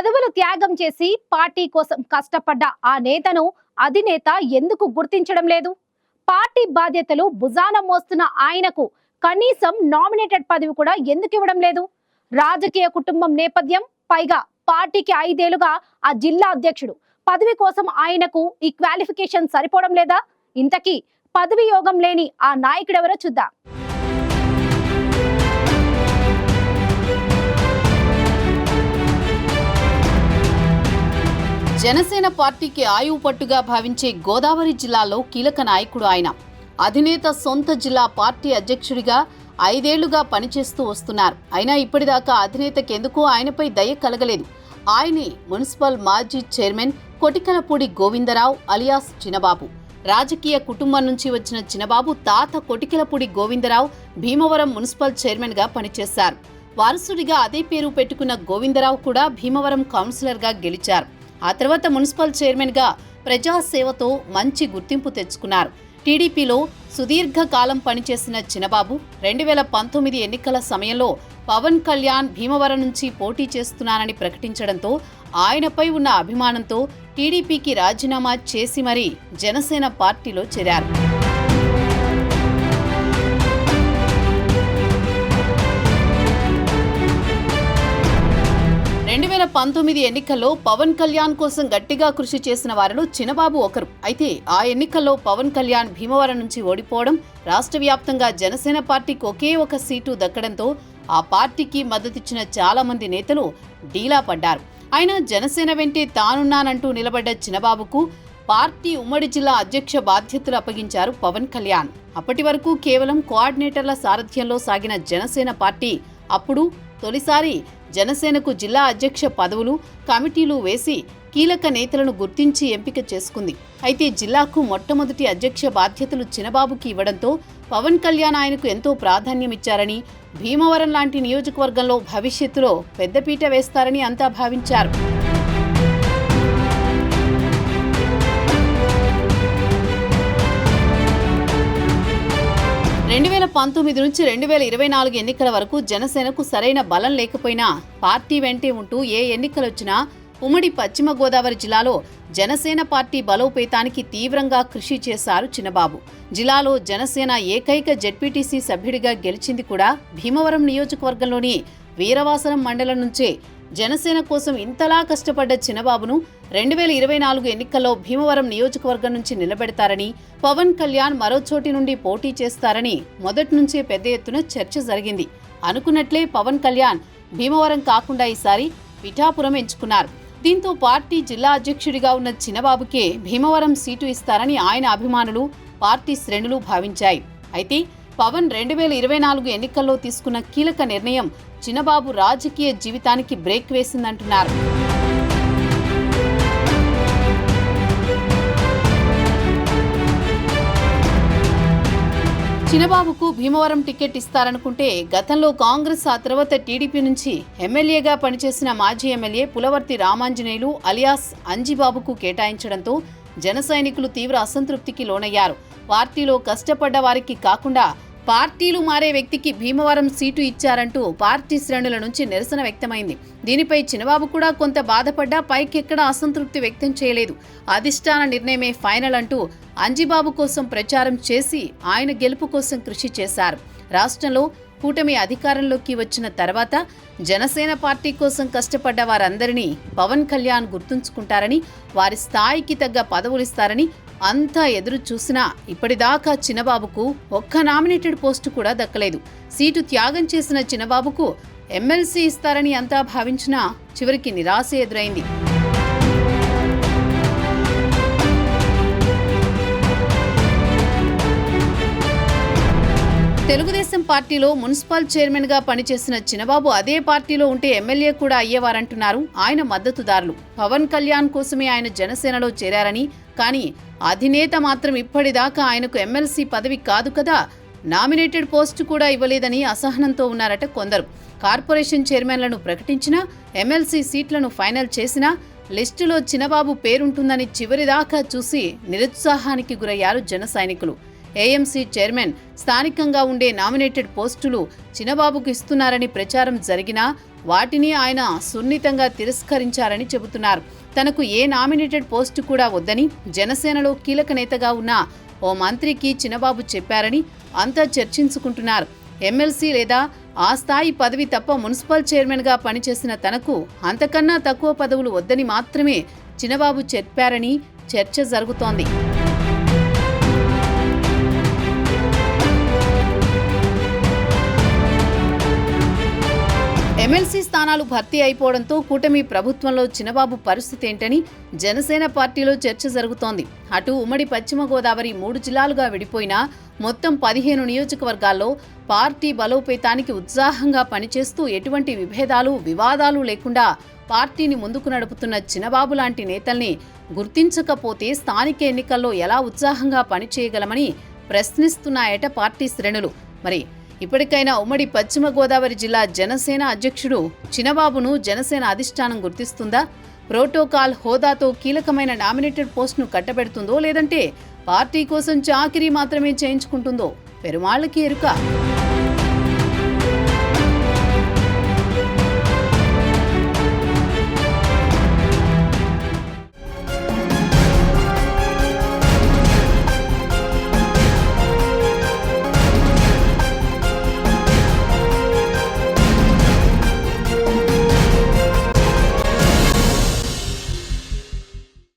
పదవులు త్యాగం చేసి పార్టీ కోసం కష్టపడ్డ ఆ నేతను అధినేత ఎందుకు గుర్తించడం లేదు? పార్టీ బాధ్యతలు భుజాన మోస్తున్న ఆయనకు కనీసం నామినేటెడ్ పదవి కూడా ఎందుకు ఇవ్వడం లేదు? రాజకీయ కుటుంబం నేపథ్యం పైగా పార్టీకి ఐదేళ్ళుగా ఆ జిల్లా అధ్యక్షుడు. పదవి కోసం ఆయనకు ఈ క్వాలిఫికేషన్ సరిపోవడం లేదా? ఇంతకీ పదవి యోగం లేని ఆ నాయకుడెవరో చూద్దాం. జనసేన పార్టీకి ఆయువు పట్టుగా భావించే గోదావరి జిల్లాలో కీలక నాయకుడు ఆయన. అధినేత సొంత జిల్లా పార్టీ అధ్యక్షుడిగా ఐదేళ్ళుగా పనిచేస్తూ వస్తున్నారు. అయినా ఇప్పటిదాకా అధినేతకి ఎందుకో ఆయనపై దయ కలగలేదు. ఆయనే మున్సిపల్ మాజీ చైర్మన్ కొటికలపూడి గోవిందరావు అలియాస్ చినబాబు రాజకీయ కుటుంబం నుంచి వచ్చిన చినబాబు తాత కొటికలపూడి గోవిందరావు భీమవరం మున్సిపల్ చైర్మన్గా పనిచేశారు. వారసుడిగా అదే పేరు పెట్టుకున్న గోవిందరావు కూడా భీమవరం కౌన్సిలర్గా గెలిచారు. ఆ తర్వాత మున్సిపల్ చైర్మన్గా ప్రజాసేవతో మంచి గుర్తింపు తెచ్చుకున్నారు. టీడీపీలో సుదీర్ఘకాలం పనిచేసిన చినబాబు రెండు వేల పంతొమ్మిది ఎన్నికల సమయంలో పవన్ కళ్యాణ్ భీమవరం నుంచి పోటీ చేస్తున్నానని ప్రకటించడంతో ఆయనపై ఉన్న అభిమానంతో టీడీపీకి రాజీనామా చేసి మరీ జనసేన పార్టీలో చేరారు. పంతొమ్మిది ఎన్నికల్లో పవన్ కళ్యాణ్ కోసం గట్టిగా కృషి చేసిన వారిలో చినబాబు ఒకరు. అయితే ఆ ఎన్నికల్లో పవన్ కళ్యాణ్ భీమవరం నుంచి ఓడిపోవడం రాష్ట్ర వ్యాప్తంగా జనసేన పార్టీకి ఒకే ఒక సీటు దక్కడంతో ఆ పార్టీకి మద్దతిచ్చిన చాలా మంది నేతలు డీలా పడ్డారు. అయినా జనసేన వెంటే తానున్నానంటూ నిలబడ్డ చినబాబుకు పార్టీ ఉమ్మడి జిల్లా అధ్యక్ష బాధ్యతలు అప్పగించారు పవన్ కళ్యాణ్. అప్పటి వరకు కేవలం కోఆర్డినేటర్ల సారథ్యంలో సాగిన జనసేన పార్టీ అప్పుడు తొలిసారి జనసేనకు జిల్లా అధ్యక్ష పదవులు కమిటీలు వేసి కీలక నేతలను గుర్తించి ఎంపిక చేసుకుంది. అయితే జిల్లాకు మొట్టమొదటి అధ్యక్ష బాధ్యతలు చినబాబుకి ఇవ్వడంతో పవన్ కళ్యాణ్ ఆయనకు ఎంతో ప్రాధాన్యమిచ్చారని భీమవరం లాంటి నియోజకవర్గంలో భవిష్యత్తులో పెద్దపీట వేస్తారని అంతా భావించారు. పంతొమ్మిది నుంచి రెండు వేల ఇరవై నాలుగు ఎన్నికల వరకు జనసేనకు సరైన బలం లేకపోయినా పార్టీ వెంటే ఉంటూ ఏ ఎన్నికలొచ్చినా ఉమ్మడి పశ్చిమ గోదావరి జిల్లాలో జనసేన పార్టీ బలోపేతానికి తీవ్రంగా కృషి చేశారు చిన్నబాబు. జిల్లాలో జనసేన ఏకైక జెడ్పీటీసీ సభ్యుడిగా గెలిచింది కూడా భీమవరం నియోజకవర్గంలోని వీరవాసనం మండలం నుంచే జనసేన కోసం ఇంతలా కష్టపడ్డ చిన్నబాబును రెండు వేల ఇరవై నాలుగు ఎన్నికల్లో భీమవరం నియోజకవర్గం నుంచి నిలబెడతారని పవన్ కళ్యాణ్ మరో చోటి నుండి పోటీ చేస్తారని మొదటి నుంచే పెద్ద ఎత్తున చర్చ జరిగింది. అనుకున్నట్లే పవన్ కళ్యాణ్ భీమవరం కాకుండా ఈసారి పిఠాపురం ఎంచుకున్నారు. దీంతో పార్టీ జిల్లా అధ్యక్షుడిగా ఉన్న చిన్నబాబుకే భీమవరం సీటు ఇస్తారని ఆయన అభిమానులు పార్టీ శ్రేణులు భావించాయి. అయితే పవన్ రెండు వేల ఇరవై నాలుగు ఎన్నికల్లో తీసుకున్న కీలక నిర్ణయం చిన్నబాబు రాజకీయ జీవితానికి బ్రేక్ వేసిందంటున్నారు. చిన్నబాబుకు భీమవరం టికెట్ ఇస్తారనుకుంటే గతంలో కాంగ్రెస్ ఆ తర్వాత టీడీపీ నుంచి ఎమ్మెల్యేగా పనిచేసిన మాజీ ఎమ్మెల్యే పులవర్తి రామాంజనేయులు అలియాస్ అంజిబాబుకు కేటాయించడంతో జన సైనికులు తీవ్ర అసంతృప్తికి లోనయ్యారు. పార్టీలో కష్టపడ్డ వారికి కాకుండా పార్టీలు మారే వ్యక్తికి భీమవరం సీటు ఇచ్చారంటూ పార్టీ శ్రేణుల నుంచి నిరసన వ్యక్తమైంది. దీనిపై చినబాబు కూడా కొంత బాధపడ్డా పైకెక్కడా అసంతృప్తి వ్యక్తం చేయలేదు. అధిష్టాన నిర్ణయమే ఫైనల్ అంటూ అంజిబాబు కోసం ప్రచారం చేసి ఆయన గెలుపు కోసం కృషి చేశారు. రాష్ట్రంలో కూటమి అధికారంలోకి వచ్చిన తర్వాత జనసేన పార్టీ కోసం కష్టపడ్డ వారందరినీ పవన్ కళ్యాణ్ గుర్తుంచుకుంటారని వారి స్థాయికి తగ్గ పదవులిస్తారని అంతా ఎదురు చూసినా ఇప్పటిదాకా చిన్నబాబుకు ఒక్క నామినేటెడ్ పోస్టు కూడా దక్కలేదు. సీటు త్యాగం చేసిన చిన్నబాబుకు ఎమ్మెల్సీ ఇస్తారని అంతా భావించినా చివరికి నిరాశ ఎదురైంది. తెలుగుదేశం పార్టీలో మున్సిపల్ చైర్మన్గా పనిచేసిన చిన్నబాబు అదే పార్టీలో ఉంటే ఎమ్మెల్యే కూడా అయ్యేవారంటున్నారు ఆయన మద్దతుదారులు. పవన్ కళ్యాణ్ కోసమే ఆయన జనసేనలో చేరారని కానీ అధినేత మాత్రం ఇప్పటిదాకా ఆయనకు ఎమ్మెల్సీ పదవి కాదు కదా. నామినేటెడ్ పోస్టు కూడా ఇవ్వలేదని అసహనంతో ఉన్నారట కొందరు. కార్పొరేషన్ చైర్మన్లను ప్రకటించినా ఎమ్మెల్సీ సీట్లను ఫైనల్ చేసినా లిస్టులో చిన్నబాబు పేరుంటుందని చివరిదాకా చూసి నిరుత్సాహానికి గురయ్యారు జన సైనికులు. ఏఎంసీ చైర్మన్ స్థానికంగా ఉండే నామినేటెడ్ పోస్టులు చినబాబుకు ఇస్తున్నారని ప్రచారం జరిగినా వాటిని ఆయన సున్నితంగా తిరస్కరించారని చెబుతున్నారు. తనకు ఏ నామినేటెడ్ పోస్టు కూడా వద్దని జనసేనలో కీలక నేతగా ఉన్న ఓ మంత్రికి చినబాబు చెప్పారని అంతా చర్చించుకుంటున్నారు. ఎమ్మెల్సీ లేదా ఆ స్థాయి పదవి తప్ప మున్సిపల్ చైర్మన్గా పనిచేసిన తనకు అంతకన్నా తక్కువ పదవులు వద్దని మాత్రమే చినబాబు చెప్పారని చర్చ జరుగుతోంది. ఎమ్మెల్సీ స్థానాలు భర్తీ అయిపోవడంతో కూటమి ప్రభుత్వంలో చినబాబు పరిస్థితి ఏంటని జనసేన పార్టీలో చర్చ జరుగుతోంది. అటు ఉమ్మడి పశ్చిమ గోదావరి మూడు జిల్లాలుగా విడిపోయిన మొత్తం పదిహేను నియోజకవర్గాల్లో పార్టీ బలోపేతానికి ఉత్సాహంగా పనిచేస్తూ ఎటువంటి విభేదాలు వివాదాలు లేకుండా పార్టీని ముందుకు నడుపుతున్న చినబాబు లాంటి నేతల్ని గుర్తించకపోతే స్థానిక ఎన్నికల్లో ఎలా ఉత్సాహంగా పనిచేయగలమని ప్రశ్నిస్తున్నాయట పార్టీ శ్రేణులు. మరి ఇప్పటికైనా ఉమ్మడి పశ్చిమ గోదావరి జిల్లా జనసేన అధ్యక్షుడు చినబాబును జనసేన అధిష్టానం గుర్తిస్తుందా? ప్రోటోకాల్ హోదాతో కీలకమైన నామినేటెడ్ పోస్టును కట్టబెడుతుందో లేదంటే పార్టీ కోసం చాకిరీ మాత్రమే చేయించుకుంటుందో? పెరుమాళ్ళకి ఎరుక.